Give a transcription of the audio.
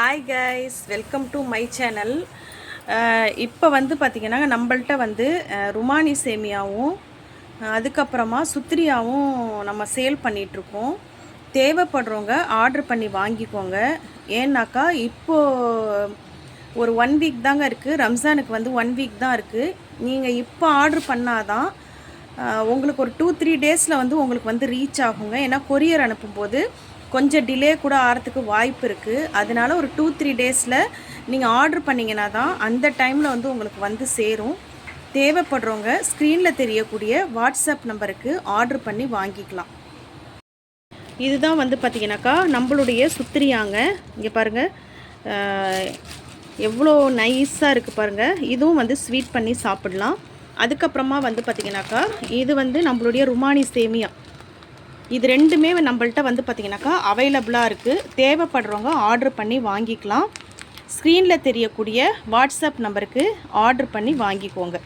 Hi guys welcome to my channel இப்போ வந்து பார்த்திங்கன்னா நம்மள்ட்ட வந்து uh, ருமானி சேமியாவும் uh, அதுக்கப்புறமா சுத்திரியாவும் நம்ம சேல் பண்ணிகிட்ருக்கோம் தேவைப்படுறவங்க ஆர்டர் பண்ணி வாங்கிக்கோங்க. ஏன்னாக்கா இப்போது ஒரு ஒன் வீக் தாங்க இருக்குது ரம்ஜானுக்கு வந்து ஒன் வீக் தான் இருக்குது நீங்கள் இப்போ ஆர்டர் பண்ணாதான் uh, உங்களுக்கு ஒரு டூ த்ரீ டேஸில் வந்து உங்களுக்கு வந்து ரீச் ஆகுங்க. ஏன்னா கொரியர் அனுப்பும்போது கொஞ்சம் டிலே கூட ஆகிறதுக்கு வாய்ப்பு இருக்குது அதனால ஒரு டூ த்ரீ டேஸில் நீங்கள் ஆர்டர் பண்ணிங்கன்னா தான் அந்த டைமில் வந்து உங்களுக்கு வந்து சேரும். தேவைப்படுறவங்க ஸ்க்ரீனில் தெரியக்கூடிய வாட்ஸ்அப் நம்பருக்கு ஆர்டர் பண்ணி வாங்கிக்கலாம். இதுதான் வந்து பார்த்தீங்கன்னாக்கா நம்மளுடைய சுத்திரியாங்க. இங்கே பாருங்கள் எவ்வளோ நைஸாக இருக்குது பாருங்கள் இதுவும் வந்து ஸ்வீட் பண்ணி சாப்பிடலாம். அதுக்கப்புறமா வந்து பார்த்தீங்கன்னாக்கா இது வந்து நம்மளுடைய ருமானி சேமியா. இது ரெண்டுமே நம்மள்ட்ட வந்து பார்த்தீங்கன்னாக்கா அவைலபிளாக இருக்குது தேவைப்படுறவங்க ஆர்டர் பண்ணி வாங்கிக்கலாம். ஸ்க்ரீனில் தெரியக்கூடிய வாட்ஸ்அப் நம்பருக்கு ஆர்டர் பண்ணி வாங்கிக்கோங்க.